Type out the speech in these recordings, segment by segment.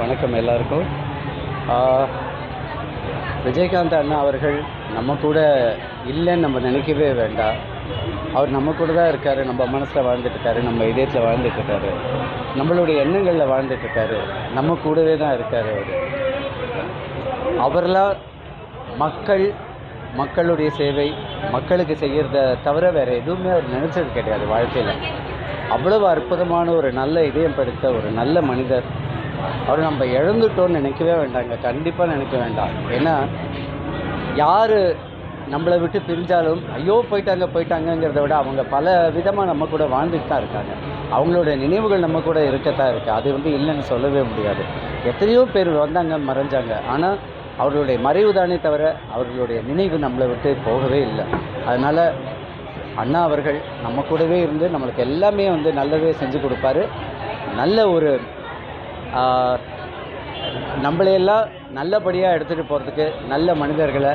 வணக்கம் எல்லாருக்கும். விஜயகாந்த் அண்ணா அவர்கள் நம்ம கூட இல்லைன்னு நம்ம நினைக்கவே வேண்டாம். அவர் நம்ம கூட தான் இருக்கார் நம்ம மனசில் வாழ்ந்துட்டு நம்ம இதயத்தில் வாழ்ந்துட்டு நம்மளுடைய எண்ணங்களில் வாழ்ந்துட்டு நம்ம கூடவே தான் இருக்கார் அவர். அவரெல்லாம் மக்கள் மக்களுடைய சேவை மக்களுக்கு செய்கிறத தவிர வேறு எதுவுமே அவர் நினச்சது கிடையாது வாழ்க்கையில். அவ்வளவு அற்புதமான ஒரு நல்ல இதயம் படைத்த ஒரு நல்ல மனிதர். அவர் நம்ம இழந்துட்டோம்னு நினைக்கவே வேண்டாங்க. கண்டிப்பாக நினைக்க வேண்டாம். ஏன்னா யார் நம்மளை விட்டு பிரிஞ்சாலும் ஐயோ போயிட்டாங்க போயிட்டாங்கங்கிறத விட அவங்க பல விதமாக நம்ம கூட வாழ்ந்துட்டு தான் இருக்காங்க. அவங்களோட நினைவுகள் நம்ம கூட இருக்கத்தான் இருக்குது அது வந்து இல்லைன்னு சொல்லவே முடியாது. எத்தனையோ பேர் வந்தாங்க மறைஞ்சாங்க. ஆனால் அவர்களுடைய மறைவு தானே தவிர அவர்களுடைய நினைவு நம்மளை விட்டு போகவே இல்லை. அதனால் அண்ணா அவர்கள் நம்ம கூடவே இருந்து நம்மளுக்கு எல்லாமே வந்து நல்லதே செஞ்சு கொடுப்பாரு. நல்ல ஒரு நம்மளையெல்லாம் நல்லபடியாக எடுத்துகிட்டு போகிறதுக்கு நல்ல மனிதர்களை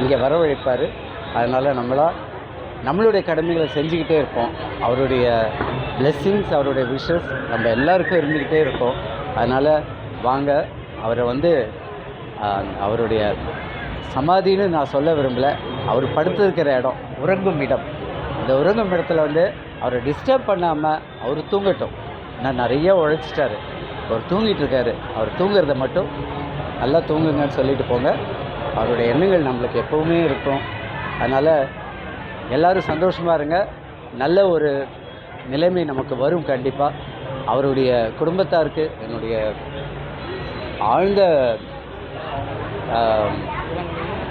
இங்கே வரவழைப்பார். அதனால் நம்மளா நம்மளுடைய கடமைகளை செஞ்சுக்கிட்டே இருப்போம். அவருடைய பிளெஸ்ஸிங்ஸ் அவருடைய விஷஸ் நம்ம எல்லாருக்கும் இருந்துக்கிட்டே இருக்கோம். அதனால் வாங்க அவரை வந்து அவருடைய சமாதின்னு நான் சொல்ல விரும்பலை. அவர் படுத்திருக்கிற இடம் உறங்கும் இடம். அந்த உறங்கும் இடத்துல வந்து அவரை டிஸ்டர்ப் பண்ணாமல் அவர் தூங்கட்டும். நான் நிறைய உழைச்சிட்டாரு. அவர் தூங்கிட்டு இருக்காரு அவர் தூங்குறத மட்டும் நல்லா தூங்குங்கன்னு சொல்லிட்டு போங்க. அவருடைய எண்ணங்கள் நம்மளுக்கு எப்போவுமே இருக்கும். அதனால் எல்லாரும் சந்தோஷமாக இருங்க. நல்ல ஒரு நிலைமை நமக்கு வரும் கண்டிப்பாக அவருடைய குடும்பத்தாருக்கு என்னுடைய ஆழ்ந்த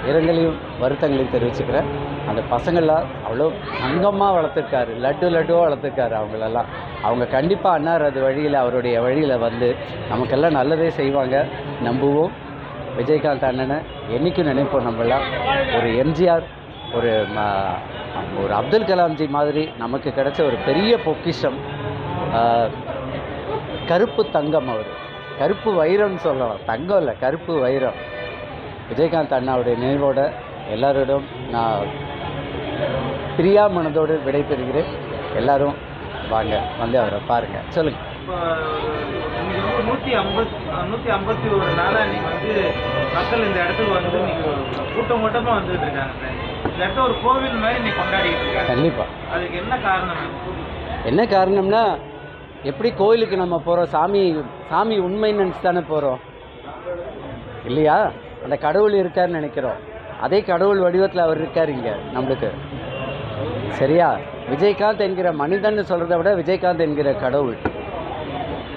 இரங்கலையும் வருத்தங்களையும் தெரிவிச்சுக்கிறேன். அந்த பசங்களாம் அவ்வளோ அங்கமாக வளர்த்துருக்காரு. லட்டு லட்டுவாக வளர்த்துருக்காரு அவங்களெல்லாம். அவங்க கண்டிப்பாக அண்ணார் அது வழியில் அவருடைய வழியில் வந்து நமக்கெல்லாம் நல்லதே செய்வாங்க. நம்புவோம். விஜயகாந்த் அண்ணனை என்றைக்கும் நினைப்போம் நம்மளாம் ஒரு எம்ஜிஆர் ஒரு ம- ஒரு அப்துல் கலாம்ஜி மாதிரி நமக்கு கிடைச்ச ஒரு பெரிய பொக்கிஷம். கருப்பு தங்கம் அவர். கருப்பு வைரம்னு சொல்லலாம். தங்கம் இல்லை கருப்பு வைரம். விஜயகாந்த் அண்ணாவுடைய நினைவோட எல்லாரோடும் நான் பிரியா மனதோடு விடைபெறுகிறேன். எல்லாரும் வாங்க வந்து அவரை பாருங்க. சொல்லுங்க. நூற்றி ஐம்பத்தி நூற்றி ஐம்பத்தி ஒரு நாளாக நீங்கள் வந்து மக்கள் இந்த இடத்துக்கு வந்து நீங்கள் கூட்டம் கூட்டமாக வந்துட்டு இருக்காங்க இந்த இடத்த ஒரு கோவில் மாதிரி இன்னைக்கு கொண்டாடிட்டு இருக்காங்க கண்டிப்பாக அதுக்கு என்ன காரணம் என்ன காரணம்னா எப்படி கோயிலுக்கு நம்ம போகிறோம் சாமி சாமி உண்மைன்னு நினச்சி தானே போகிறோம் இல்லையா? அந்த கடவுள் இருக்காருன்னு நினைக்கிறோம். அதே கடவுள் வடிவத்தில் அவர் இருக்கார் இங்கே நம்மளுக்கு. சரியா? விஜயகாந்த் என்கிற மனிதன் சொல்கிறத விட விஜயகாந்த் என்கிற கடவுள்.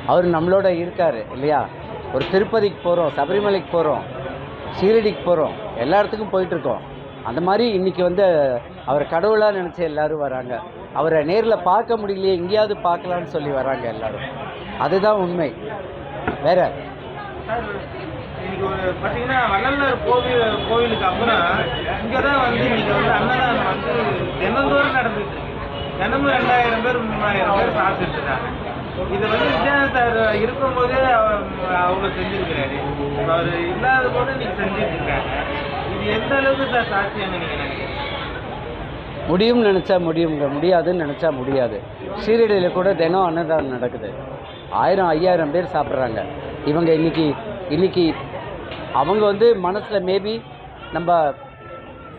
அவர் நம்மளோட இருக்கார் இல்லையா? ஒரு திருப்பதிக்கு போகிறோம் சபரிமலைக்கு போகிறோம் ஷீரடிக்கு போகிறோம் எல்லா இடத்துக்கும் போயிட்டுருக்கோம். அந்த மாதிரி இன்றைக்கி வந்து அவரை கடவுளாக நினச்சி எல்லோரும் வராங்க. அவரை நேரில் பார்க்க முடியலையே எங்கேயாவது பார்க்கலான்னு சொல்லி வராங்க எல்லோரும். அதுதான் உண்மை. வேற? இன்னைக்கு ஒரு பார்த்தீங்கன்னா வள்ளலார் கோவில் கோவிலுக்கு அப்புறம் இங்கே தான் வந்து இன்னைக்கு வந்து அன்னதானம் வந்து தினந்தோறும் நடந்துட்டு இருக்கு. தினமும் ரெண்டாயிரம் பேர் மூணாயிரம் பேர் சாப்பிட்டுட்டு இருக்காங்க இது வந்து விஜயகாந்த் சார் இருக்கும்போதே அவங்க செஞ்சிருக்கிறாரு. அவர் இல்லாத போது இன்னைக்கு செஞ்சுட்டு இருக்காங்க இது எந்த அளவுக்கு சார் சாத்தியம்னு நீங்கள் நினைக்கிறீங்க? முடியும்னு நினச்சா முடியுங்க முடியாதுன்னு நினச்சா முடியாது. சீரடியில் கூட தினம் அன்னதானம் நடக்குது. ஆயிரம் ஐயாயிரம் பேர் சாப்பிட்றாங்க. இவங்க இன்னைக்கு இன்னைக்கு அவங்க வந்து மனசில் மேபி நம்ம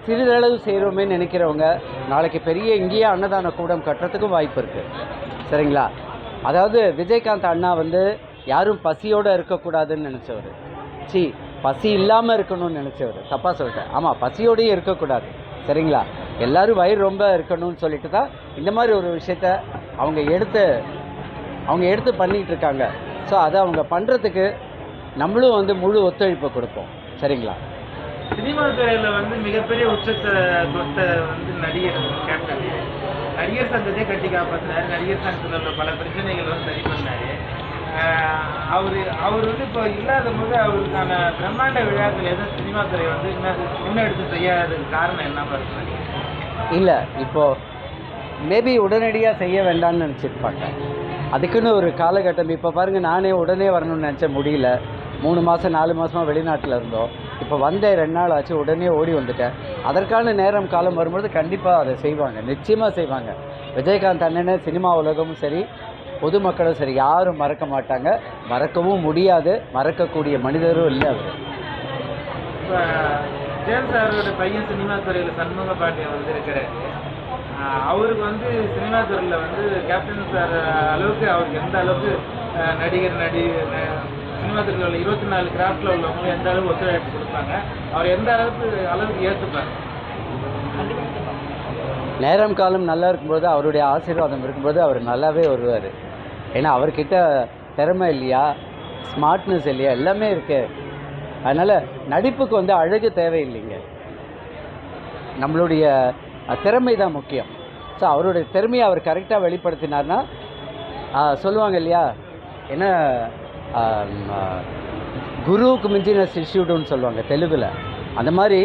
சிறிதளவு செய்கிறோமே நினைக்கிறவங்க நாளைக்கு பெரிய இங்கேயே அன்னதான கூடம் கட்டுறதுக்கும் வாய்ப்பு இருக்குது சரிங்களா? அதாவது விஜயகாந்த் அண்ணா வந்து யாரும் பசியோடு இருக்கக்கூடாதுன்னு நினச்சவர். சி பசி இல்லாமல் இருக்கணும்னு நினச்சவர். தப்பாக சொல்லிட்டேன். ஆமாம் பசியோடயே இருக்கக்கூடாது. சரிங்களா? எல்லாரும் வயிறு ரொம்ப இருக்கணும்னு சொல்லிட்டு தான் இந்த மாதிரி ஒரு விஷயத்த அவங்க எடுத்து அவங்க எடுத்து பண்ணிகிட்டு இருக்காங்க. ஸோ அதை அவங்க பண்ணுறதுக்கு நம்மளும் வந்து முழு ஒத்துழைப்பு கொடுப்போம். சரிங்களா? சினிமா துறையில வந்து மிகப்பெரிய உச்சத்தை தொட்ட வந்து நடிகர் கேப்டன் நடிகர் சங்கத்தை கட்டி காப்பாத்தினாரு. நடிகர் சங்கத்தில் உள்ள பல பிரச்சனைகள் வந்து சரி பண்ணாரு. அவரு அவர் வந்து இப்போ இல்லாத போது அவருக்கான பிரம்மாண்ட விழாக்கள் எதுவும் சினிமா துறை வந்து இன்னும் முன்னெடுத்து செய்யாததுக்கு காரணம் என்ன பாருங்க? இல்லை இப்போது மேபி உடனடியாக செய்ய வேண்டாம்னு நினச்சிருப்பாங்க. அதுக்குன்னு ஒரு காலகட்டம். இப்போ பாருங்கள் நானே உடனே வரணும்னு நினச்ச முடியல. மூணு மாதம் நாலு மாதமாக வெளிநாட்டில் இருந்தோம். இப்போ வந்தேன் ரெண்டு நாள் ஆச்சு உடனே ஓடி வந்துட்டேன். அதற்கான நேரம் காலம் வரும்பொழுது கண்டிப்பாக அதை செய்வாங்க. நிச்சயமாக செய்வாங்க. விஜயகாந்த் அண்ணனே சினிமா உலகமும் சரி பொதுமக்களும் சரி யாரும் மறக்க மாட்டாங்க. மறக்கவும் முடியாது. மறக்கக்கூடிய மனிதரும் இல்லை அவர். இப்போ ஜெயன் பையன் சினிமா துறையில் சண்முக பாண்டியன் வந்து இருக்கிறாரு அவருக்கு வந்து சினிமா துறையில் வந்து கேப்டன் சார் அளவுக்கு அவருக்கு எந்த அளவுக்கு நடிகர் நடிகர் நடி ந- இருபத்தி நாலு கிராஃப்டில் உள்ளவங்க எந்த அளவுக்கு ஒத்துழைப்பு கொடுப்பாங்க? அவர் எந்த அளவுக்கு அளவுக்கு ஏற்றுப்பார் நேரம் காலம் நல்லா இருக்கும்போது அவருடைய ஆசீர்வாதம் இருக்கும்போது அவர் நல்லாவே வருவார். ஏன்னா அவர்கிட்ட திறமை இல்லையா? ஸ்மார்ட்னஸ் இல்லையா? எல்லாமே இருக்கு. அதனால் நடிப்புக்கு வந்து அழகு தேவையில்லைங்க. நம்மளுடைய திறமை தான் முக்கியம். ஸோ அவருடைய திறமையை அவர் கரெக்டாக வெளிப்படுத்தினார்னா சொல்லுவாங்க இல்லையா? என்ன குருவுக்கு மிஞ்சின சிஷ்யுடுன்னு சொல்லுவாங்க தெலுங்குல. அந்த மாதிரி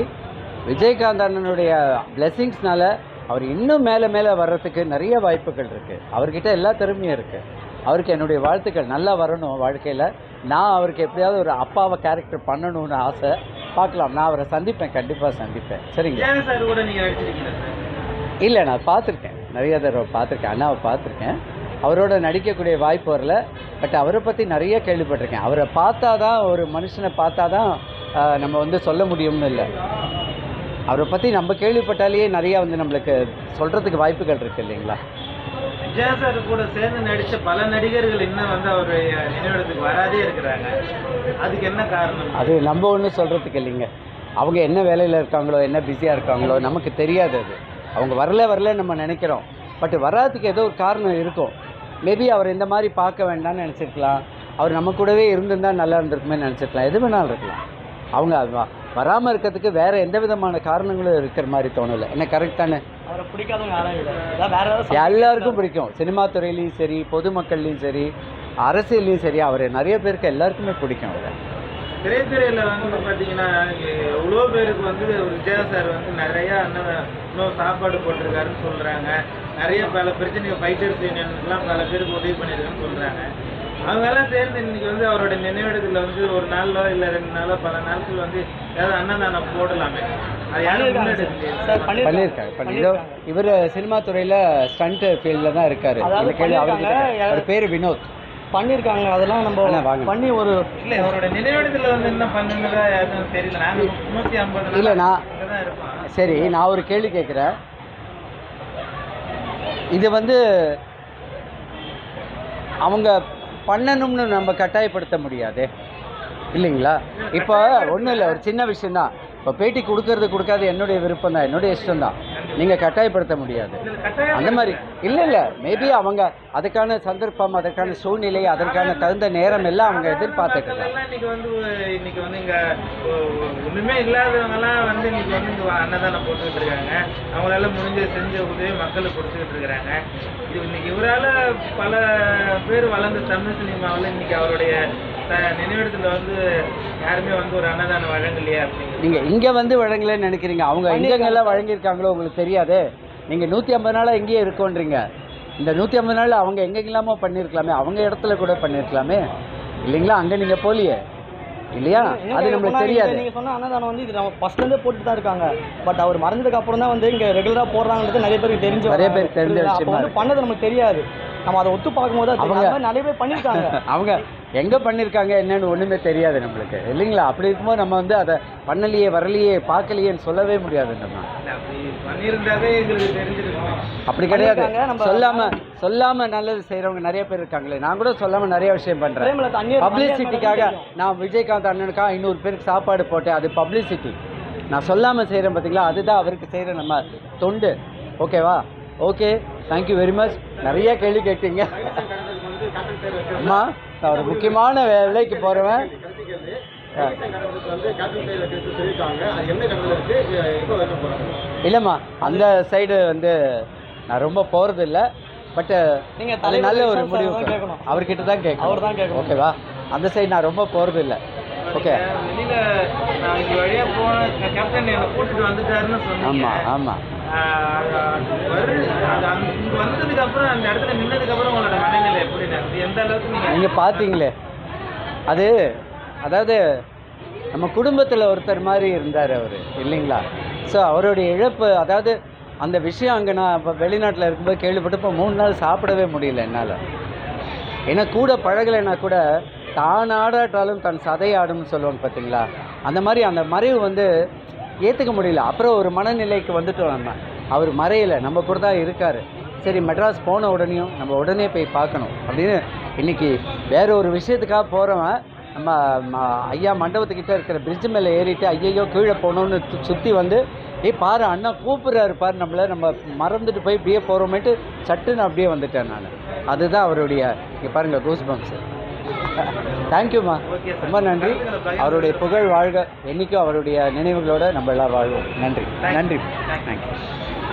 விஜயகாந்த் அண்ணனுடைய பிளெஸிங்ஸ்னால அவர் இன்னும் மேலே மேலே வர்றதுக்கு நிறைய வாய்ப்புகள் இருக்குது அவர்கிட்ட எல்லா திறமையும் இருக்குது அவருக்கு என்னுடைய வாழ்த்துக்கள். நல்லா வரணும் வாழ்க்கையில். நான் அவருக்கு எப்படியாவது ஒரு அப்பாவை கேரக்டர் பண்ணணும்னு ஆசை. பார்க்கலாம். நான் அவரை சந்திப்பேன். கண்டிப்பாக சந்திப்பேன். சரிங்களா? ஜெயன் சார் கூட நீங்கள் நடிச்சிருக்கீங்களா சார் இல்லை நான் பார்த்துருக்கேன். நிறைய தடவை பார்த்துருக்கேன். அண்ணாவை பார்த்துருக்கேன். அவரோட நடிக்கக்கூடிய வாய்ப்பு வரல. பட் அவரை பற்றி நிறைய கேள்விப்பட்டிருக்கேன். அவரை பார்த்தா தான் ஒரு மனுஷனை பார்த்தா தான் நம்ம வந்து சொல்ல முடியும்னு இல்லை. அவரை பற்றி நம்ம கேள்விப்பட்டாலேயே நிறையா வந்து நம்மளுக்கு சொல்கிறதுக்கு வாய்ப்புகள் இருக்குது இல்லைங்களா? சார் கூட சேர்ந்து நடித்த பல நடிகர்கள் இன்னும் வந்து அவருடைய நினைவிடத்துக்கு வராதே இருக்கிறாங்க. அதுக்கு என்ன காரணம்? அது நம்ம ஒன்றும் சொல்கிறதுக்கு இல்லைங்க. அவங்க என்ன வேலையில் இருக்காங்களோ என்ன பிஸியாக இருக்காங்களோ நமக்கு தெரியாது அது. அவங்க வரல வரல நம்ம நினைக்கிறோம். பட் வராதுக்கு ஏதோ ஒரு காரணம் இருக்கும். மேபி அவர் இந்த மாதிரி பார்க்க வேண்டாம்னு நினச்சிருக்கலாம். அவர் நம்ம கூடவே இருந்திருந்தா நல்லா இருந்திருக்குமே நினச்சிருக்கலாம். எது வேணாலும் இருக்கலாம். அவங்க வராமல் இருக்கிறதுக்கு வேறு எந்த விதமான காரணங்களும் இருக்கிற மாதிரி தோணலை. என்ன கரெக்ட் தானே? அவரை பிடிக்காதவங்க யாரும் இல்லை. அதான் வேற ஏதாவது எல்லாருக்கும் பிடிக்கும். சினிமா துறையிலையும் சரி பொதுமக்கள்லையும் சரி அரசியல்லையும் சரி அவர் நிறைய பேருக்கு எல்லாருக்குமே பிடிக்கும் அவரை. திரைத்துறையில் வந்து பார்த்தீங்கன்னா எவ்வளோ பேருக்கு வந்து விஜயா சார் வந்து நிறைய இன்னும் சாப்பாடு போட்டிருக்காருன்னு சொல்கிறாங்க நிறைய பல பிரச்சனைகள் ஃபைட்டர்ஸ் யூனியன்ஸ்லாம் பல பேருக்கு உதவி பண்ணியிருக்காருன்னு சொல்கிறாங்க அவங்கெல்லாம் சேர்ந்து இன்னைக்கு வந்து அவரோட நினைவிடத்தில் வந்து ஒரு நாளோ இல்லை ரெண்டு நாளோ பல நாட்கள் வந்து ஏதாவது அன்னதானம் போடலாமே. இவர் சினிமா துறையில் ஸ்டண்ட் ஃபீல்டில் தான் இருக்காரு. அவர் பேர் வினோத். பண்ணியிருக்காங்க. அதெல்லாம் நம்ம. பண்ணி ஒரு இல்லை அவரோட நினைவிடத்தில் வந்து என்ன எதுவும் தெரியல. நாங்கள் முந்நூற்றி ஐம்பது இல்ல, நான்- சரி நான் ஒரு கேள்வி கேட்குறேன் இது வந்து அவங்க பண்ணணும்னு நம்ம கட்டாயப்படுத்த முடியாது. இல்லைங்களா? இப்போ ஒன்றும் இல்லை ஒரு சின்ன விஷயந்தான் இப்போ பேட்டி கொடுக்கறது கொடுக்காது என்னுடைய விருப்பம் தான் என்னுடைய இஷ்டம் தான் நீங்கள் கட்டாயப்படுத்த முடியாது. அந்த மாதிரி இல்லை இல்லை மேபி அவங்க அதுக்கான சந்தர்ப்பம் அதற்கான சூழ்நிலை அதற்கான தகுந்த நேரம் எல்லாம் அவங்க எதிர்பார்த்துக்கலாம் இன்னைக்கு வந்து இன்னைக்கு வந்து இங்கே ஒன்றுமே இல்லாதவங்கலாம் வந்து இன்னைக்கு வந்து இந்த அன்னதானம் போட்டுக்கிட்டு இருக்காங்க. அவங்களால முடிஞ்ச செஞ்ச உதவி மக்களுக்கு கொடுத்துக்கிட்டு இருக்கிறாங்க. இது இன்னைக்கு இவரால் பல பேர் வளர்ந்த தமிழ் சினிமாவில் இன்னைக்கு அவருடைய நினைவிடத்துல வந்து யாருமே வந்து ஒரு அன்னதானம் வழங்கலையே அப்படிங்கிறது நீங்கள் இங்கே வந்து வழங்கலைன்னு நினைக்கிறீங்க. அவங்க எங்கெங்கெல்லாம் வழங்கியிருக்காங்களோ உங்களுக்கு தெரியாதே. நீங்கள் நூற்றி ஐம்பது நாளாக எங்கேயே இருக்கோன்றீங்க. இந்த நூற்றி ஐம்பது நாளில் அவங்க எங்கெங்கெல்லாமோ பண்ணியிருக்கலாமே. அவங்க இடத்துல கூட பண்ணியிருக்கலாமே. இல்லைங்களா? அங்கே நீங்கள் போலியே. இல்லையா? அது நம்மளுக்கு தெரியாது. நீங்க சொன்ன அன்னதானம் வந்து இது நம்ம ஃபர்ஸ்ட்லேருந்தே போட்டு தான் இருக்காங்க. பட் அவர் மறைஞ்சதுக்கு அப்புறம் தான் வந்து இங்க ரெகுலரா போடுறாங்கன்றது நிறைய பேருக்கு தெரிஞ்சு நிறைய. பேருக்கு தெரிஞ்ச விஷயமா. பண்ணது நமக்கு தெரியாது. நம்ம அதை ஒத்து பார்க்கும்போது. அவங்க- நிறைய பேர் பண்ணியிருக்காங்க. அவங்க எங்கே பண்ணியிருக்காங்க என்னன்னு ஒன்றுமே தெரியாது நம்மளுக்கு. இல்லைங்களா? அப்படி இருக்கும்போது நம்ம வந்து அதை பண்ணலையே வரலையே பார்க்கலையேன்னு சொல்லவே முடியாது நம்ம இல்ல, அப்படி கிடையாது. சொல்லாம சொல்லாம நல்லது செய்றவங்க நிறைய பேர் இருக்காங்களே. நான் கூட சொல்லாம நிறைய விஷயம் பண்றேன். பப்ளிசிட்டிக்காக நான் விஜயகாந்த் அண்ணனுக்காக ஐநூறு பேருக்கு சாப்பாடு போட்டேன். அது பப்ளிசிட்டி நான் சொல்லாமல் செய்கிறேன் பார்த்தீங்களா அதுதான் அவருக்கு செய்கிற நம்ம தொண்டு. ஓகேவா ஓகே தேங்க்யூ வெரி மச் நிறைய கேள்வி கேட்டீங்க. அம்மா நான் ஒரு முக்கியமான வேலைக்கு போகிறவன் இல்லைம்மா அந்த சைடு வந்து நான் ரொம்ப போகிறது இல்லை பட்டு நீங்க அது தலைவர் நல்ல ஒரு முடிவு. அவர்கிட்ட தான் கேட்கணும். அவர் தான் கேட்கணும். ஓகேவா அந்த சைடு நான் ரொம்ப போகிறது இல்லை ஓகே வெளியில நான் இங்க வழியா போன கேப்டன் என்னை கூட்டிட்டு வந்துட்டாருன்னு சொன்னீங்க ஆமாம் ஆமாம் ஆஹ் அது வரு அது அங்க இங்க வந்ததுக்கு அப்புறம் அந்த இடத்துல நின்னதுக்கு அப்புறம் உங்களோட மனநிலை எப்படி எந்த அளவுக்கு நீங்க நீங்கள் பார்த்தீங்களே அது அதாவது நம்ம குடும்பத்தில் ஒருத்தர் மாதிரி இருந்தார் அவர் இல்லைங்களா? ஸோ அவருடைய இழப்பு அதாவது அந்த விஷயம் அங்கே நான் இப்போ வெளிநாட்டில் இருக்கும்போது கேள்விப்பட்டப்போ மூணு நாள் சாப்பிடவே முடியல என்னால். ஏன்னா கூட பழகலைன்னா கூட தான் ஆடாட்டாலும் தன் சதை ஆடும்னு சொல்லுவாங்க பார்த்தீங்களா அந்த மாதிரி அந்த மறைவு வந்து ஏற்றுக்க முடியல. அப்புறம் ஒரு மனநிலைக்கு வந்துட்டோம் நம்ம. அவர் மறையலை. நம்ம கூட தான் இருக்கார். சரி மெட்ராஸ் போன உடனேயும் நம்ம உடனே போய் பார்க்கணும். அப்படின்னு இன்றைக்கி வேற ஒரு விஷயத்துக்காக போகிறவன் நம்ம ஐயா மண்டபத்துக்கிட்ட இருக்கிற பிரிட்ஜு மேலே ஏறிட்டு ஐயையோ கீழே போகணுன்னு சுற்றி வந்து ஏய் பாரு அண்ணா கூப்பிட்றாரு பாரு நம்மளை நம்ம மறந்துட்டு போய் இப்படியே போகிறோமேட்டு சட்டுன்னு அப்படியே வந்துட்டேன் நான். அதுதான் அவருடைய இங்கே பாருங்கள் கூஸ் பம்ப்ஸ் தேங்க்யூம்மா ரொம்ப நன்றி. அவருடைய புகழ் வாழ்க. என்றைக்கும் அவருடைய நினைவுகளோடு நம்ம எல்லாம் வாழ்வோம். நன்றி. நன்றி. தேங்க்யூ